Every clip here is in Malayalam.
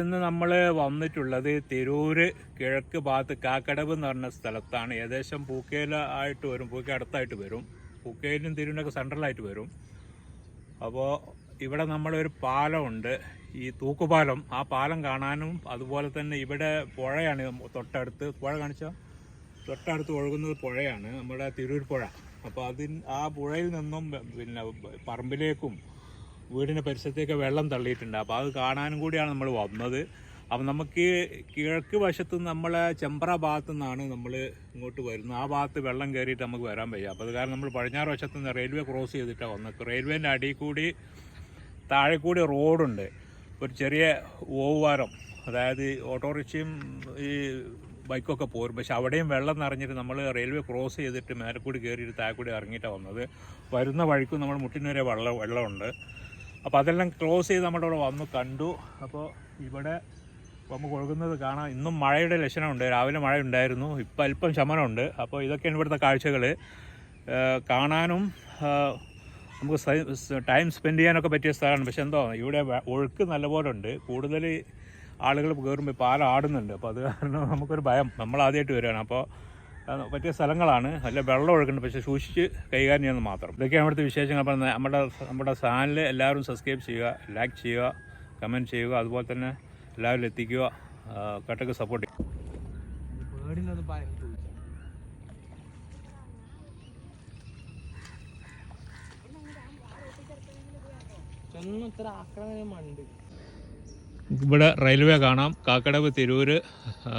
ഇന്ന് നമ്മൾ വന്നിട്ടുള്ളത് തിരൂര് കിഴക്ക് ഭാഗത്ത് കാക്കടവ് എന്ന് പറഞ്ഞ സ്ഥലത്താണ്. ഏകദേശം പൂക്കേല ആയിട്ട് വരും. പൂക്ക അടുത്തായിട്ട് വരും. പൂക്കേലും തിരൂരിനൊക്കെ സെൻട്രലായിട്ട് വരും. അപ്പോൾ ഇവിടെ നമ്മളൊരു പാലമുണ്ട്. ഈ തൂക്കുപാലം. ആ പാലം കാണാനും അതുപോലെ തന്നെ ഇവിടെ പുഴയാണ് തൊട്ടടുത്ത്. പുഴ കാണിച്ചാൽ തൊട്ടടുത്ത് ഒഴുകുന്നത് പുഴയാണ്. നമ്മുടെ തിരൂർ പുഴ. അപ്പോൾ അതിൻ ആ പുഴയിൽ നിന്നും പിന്നെ പറമ്പിലേക്കും വീടിന്റെ പരിസരത്തേക്ക് വെള്ളം തള്ളിയിട്ടുണ്ട്. അപ്പോൾ അത് കാണാനും കൂടിയാണ് നമ്മൾ വന്നത്. അപ്പം നമുക്ക് കിഴക്ക് വശത്ത് നമ്മളെ ചെമ്പ്ര ഭാഗത്തു നിന്നാണ് നമ്മൾ ഇങ്ങോട്ട് വരുന്നത്. ആ ഭാഗത്ത് വെള്ളം കയറിയിട്ട് നമുക്ക് വരാൻ വയ്യ. അപ്പോൾ അത് കാരണം നമ്മൾ പടിഞ്ഞാറ് വശത്ത് നിന്ന് റെയിൽവേ ക്രോസ് ചെയ്തിട്ടാണ് വന്നത്. റെയിൽവേന്റെ അടിയിൽ കൂടി താഴെ കൂടി റോഡുണ്ട്. ഒരു ചെറിയ ഓവാരം. അതായത് ഓട്ടോറിക്ഷയും ഈ ബൈക്കൊക്കെ പോരും. പക്ഷെ അവിടെയും വെള്ളം നിറഞ്ഞിട്ട് നമ്മൾ റെയിൽവേ ക്രോസ് ചെയ്തിട്ട് മേലെ കൂടി കയറിയിട്ട് താഴെ കൂടി ഇറങ്ങിയിട്ടാണ് വന്നത്. വരുന്ന വഴിക്കും നമ്മൾ മുട്ടിന് വരെ വെള്ളം വെള്ളമുണ്ട്. അപ്പോൾ അതെല്ലാം ക്ലോസ് ചെയ്ത് നമ്മുടെ ഇവിടെ വന്നു കണ്ടു. അപ്പോൾ ഇവിടെ നമുക്ക് ഒഴുകുന്നത് കാണാം. ഇന്നും മഴയുടെ ലക്ഷണമുണ്ട്. രാവിലെ മഴ ഉണ്ടായിരുന്നു. ഇപ്പം അല്പം ശമനമുണ്ട്. അപ്പോൾ ഇതൊക്കെയാണ് ഇവിടുത്തെ കാഴ്ചകൾ കാണാനും നമുക്ക് ടൈം സ്പെൻഡ് ചെയ്യാനൊക്കെ പറ്റിയ സ്ഥലമാണ്. പക്ഷെ എന്തോ ഇവിടെ ഒഴുക്ക് നല്ലപോലെ ഉണ്ട് കൂടുതൽ ആളുകൾ കയറുമ്പോൾ പാലം ആടുന്നുണ്ട്. അപ്പോൾ അത് കാരണം നമുക്കൊരു ഭയം. നമ്മൾ ആദ്യമായിട്ട് വരികയാണ്. അപ്പോൾ പറ്റിയ സ്ഥലങ്ങളാണ്. നല്ല വെള്ളം ഒഴുക്കുന്നുണ്ട്. പക്ഷേ സൂക്ഷിച്ച് കൈകാര്യം ചെയ്യുന്നത് മാത്രം. ഇതൊക്കെയാണ് അവിടുത്തെ വിശേഷങ്ങൾ. പറഞ്ഞത് നമ്മുടെ നമ്മുടെ ചാനൽ എല്ലാവരും സബ്സ്ക്രൈബ് ചെയ്യുക ലൈക്ക് ചെയ്യുക കമന്റ് ചെയ്യുക അതുപോലെ തന്നെ എല്ലാവരും എത്തിക്കുക. കട്ടക്ക് സപ്പോർട്ട് ചെയ്യുക ചെന്ന് ഇത്ര ആക്രമണം മണ്ട് ഇവിടെ റെയിൽവേ കാണാം. കാക്കടവ് തിരൂർ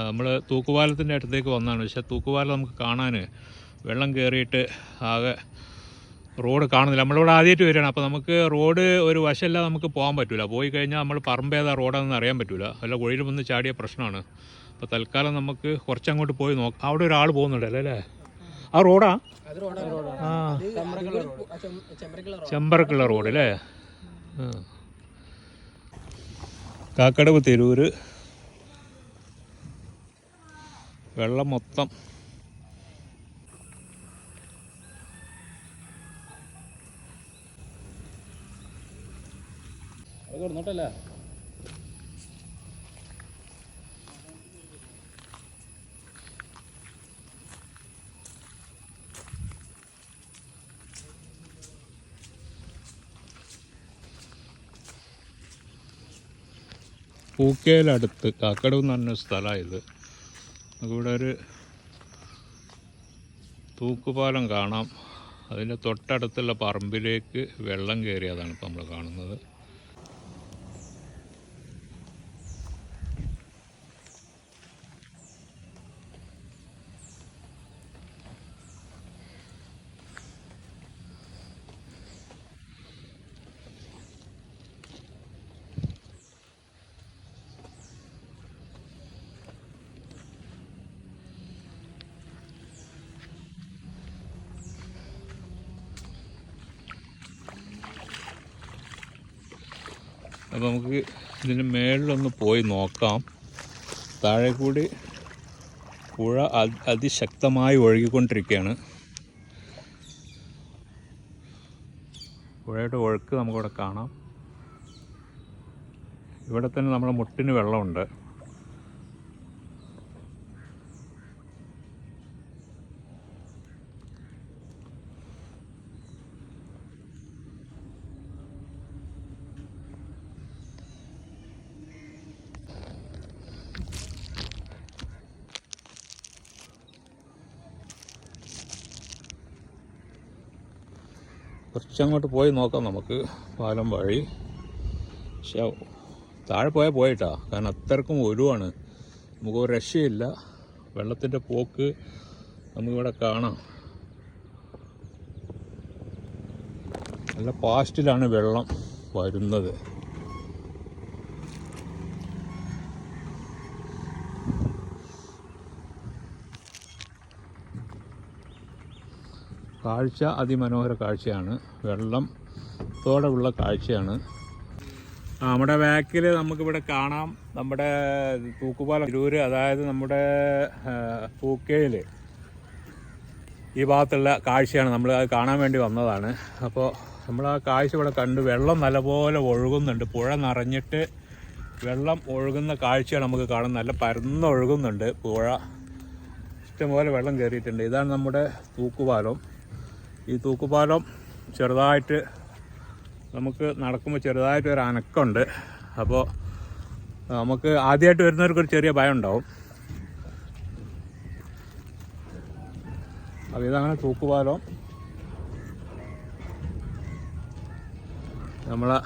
നമ്മൾ തൂക്കുപാലത്തിന്റെ അടുത്തേക്ക് വന്നതാണ് പക്ഷേ തൂക്കുപാലം നമുക്ക് കാണാൻ വെള്ളം കയറിയിട്ട് ആകെ റോഡ് കാണുന്നില്ല. നമ്മളിവിടെ ആദ്യമായിട്ട് വരികയാണ്. അപ്പോൾ നമുക്ക് റോഡ് ഒരു വശമല്ല നമുക്ക് പോകാൻ പറ്റില്ല പോയി കഴിഞ്ഞാൽ നമ്മൾ പറമ്പേതാ റോഡാണെന്ന് അറിയാൻ പറ്റില്ല അല്ല കുഴിയിൽ വന്ന് ചാടിയ പ്രശ്നമാണ്. അപ്പോൾ തൽക്കാലം നമുക്ക് കുറച്ചങ്ങോട്ട് പോയി നോക്കാം. അവിടെ ഒരാൾ പോകുന്നുണ്ട് അല്ലേ ആ റോഡാ? ആ. ചെമ്പറക്കുള്ള റോഡ് അല്ലേ? ആ. കാക്കടവ് തെരൂര്. വെള്ളം മൊത്തം. കൊടുന്നോട്ടല്ലേ? പൂക്കേലടുത്ത് കാക്കടവ് എന്ന് പറഞ്ഞ സ്ഥലമായത്. നമുക്കിവിടെ ഒരു തൂക്കുപാലം കാണാം. അതിന്റെ തൊട്ടടുത്തുള്ള പറമ്പിലേക്ക് വെള്ളം കയറിയതാണ് ഇപ്പോൾ നമ്മൾ കാണുന്നത്. അപ്പോൾ നമുക്ക് ഇതിന്റെ മേളിലൊന്ന് പോയി നോക്കാം. താഴെ കൂടി പുഴ അതിശക്തമായി ഒഴുകിക്കൊണ്ടിരിക്കുകയാണ്. പുഴയുടെ ഒഴുക്ക് നമുക്കിവിടെ കാണാം. ഇവിടെ തന്നെ നമ്മുടെ മുട്ടിന് വെള്ളമുണ്ട്. കുറച്ചങ്ങോട്ട് പോയി നോക്കാം നമുക്ക്. പാലം വഴി. പക്ഷേ താഴെ പോയാൽ പോയിട്ടാ. കാരണം അത്രക്കും ഒരുവാണ് നമുക്ക് ഒരു രക്ഷയില്ല. വെള്ളത്തിന്റെ പോക്ക് നമുക്കിവിടെ കാണാം. നല്ല പാസ്റ്റിലാണ് വെള്ളം വരുന്നത്. കാഴ്ച അതിമനോഹര കാഴ്ചയാണ്. വെള്ളം തോടെ ഉള്ള കാഴ്ചയാണ് നമ്മുടെ ബാക്കിൽ നമുക്കിവിടെ കാണാം നമ്മുടെ തൂക്കുപാലം തിരൂര് അതായത് നമ്മുടെ പൂക്കയിൽ ഈ ഭാഗത്തുള്ള കാഴ്ചയാണ്. നമ്മൾ അത് കാണാൻ വേണ്ടി വന്നതാണ്. അപ്പോൾ നമ്മൾ ആ കാഴ്ച ഇവിടെ കണ്ട് വെള്ളം നല്ലപോലെ ഒഴുകുന്നുണ്ട്. പുഴ നിറഞ്ഞിട്ട് വെള്ളം ഒഴുകുന്ന കാഴ്ചയാണ് നമുക്ക് കാണുന്നത് നല്ല പരന്ന് ഒഴുകുന്നുണ്ട് പുഴ ഇഷ്ടംപോലെ വെള്ളം കയറിയിട്ടുണ്ട്. ഇതാണ് നമ്മുടെ തൂക്കുപാലം. ഈ തൂക്കുപാലം ചെറുതായിട്ട് നമുക്ക് നടക്കുമ്പോൾ ചെറുതായിട്ട് ഒരു അനക്കമുണ്ട്. അപ്പോൾ നമുക്ക് ആദ്യമായിട്ട് വരുന്നവർക്ക് ഒരു ചെറിയ ഭയം ഉണ്ടാവും അപ്പോൾ ഇതങ്ങനെ തൂക്കുപാലം. നമ്മളെ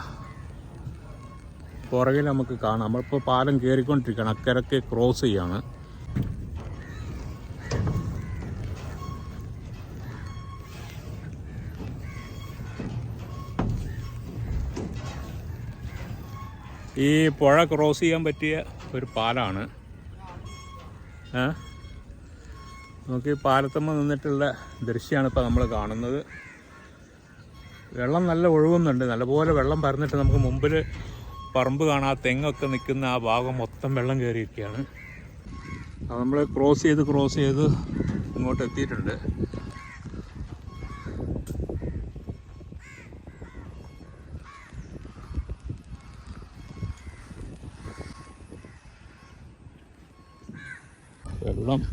പുറകിൽ നമുക്ക് കാണാം. നമ്മളിപ്പോൾ പാലം കയറിക്കൊണ്ടിരിക്കുകയാണ് അക്കരക്ക് ക്രോസ് ചെയ്യാണ്. ഈ പുഴ ക്രോസ് ചെയ്യാൻ പറ്റിയ ഒരു പാലാണ്. നമുക്ക് ഈ പാലത്തമ്മ നിന്നിട്ടുള്ള ദൃശ്യമാണ് ഇപ്പോൾ നമ്മൾ കാണുന്നത്. വെള്ളം നല്ല ഒഴുകുന്നുണ്ട്. നല്ലപോലെ വെള്ളം പരന്നിട്ട് നമുക്ക് മുമ്പിൽ പറമ്പ് കാണാം. തെങ്ങൊക്കെ നിൽക്കുന്ന ആ ഭാഗം മൊത്തം വെള്ളം കയറിയിരിക്കുകയാണ്. നമ്മൾ ക്രോസ് ചെയ്ത് ക്രോസ് ചെയ്ത് ഇങ്ങോട്ട് എത്തിയിട്ടുണ്ട്. വെള്ളം.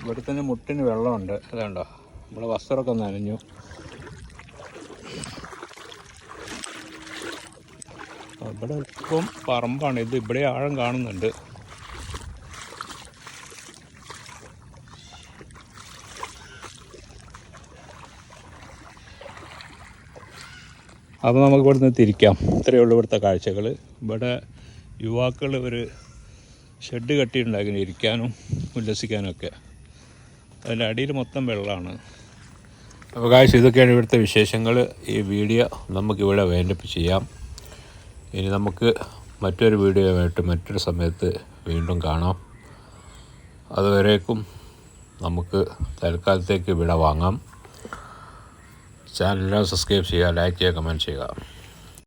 ഇവിടെ തന്നെ മുട്ടിന് വെള്ളമുണ്ട്. അതുണ്ടോ? നമ്മളെ വസ്ത്രമൊക്കെ നനഞ്ഞു ഇവിടെ ഇപ്പം പറമ്പാണ്. ഇത് ഇവിടെ ആഴം കാണുന്നുണ്ട്. അപ്പോൾ നമുക്ക് ഇവിടുന്ന് തിരിക്കാം. ഇത്രയേ ഉള്ളൂ ഇവിടുത്തെ കാഴ്ചകൾ ഇവിടെ യുവാക്കൾ ഒരു ഷെഡ് കെട്ടിയിട്ടുണ്ടാക്കി ഇരിക്കാനും ഉല്ലസിക്കാനും ഒക്കെ അതിന്റെ അടിയിൽ മൊത്തം വെള്ളമാണ്. അവകാശം ഇതൊക്കെയാണ് ഇവിടുത്തെ വിശേഷങ്ങൾ. ഈ വീഡിയോ നമുക്കിവിടെ വേണ്ടപ്പ് ചെയ്യാം. ഇനി നമുക്ക് മറ്റൊരു വീഡിയോയുമായിട്ട് മറ്റൊരു സമയത്ത് വീണ്ടും കാണാം. അതുവരേക്കും നമുക്ക് തൽക്കാലത്തേക്ക് വിട വാങ്ങാം. ചാനലിനെ സബ്സ്ക്രൈബ് ചെയ്യുക ലൈക്ക് ചെയ്യുക കമന്റ് ചെയ്യുക.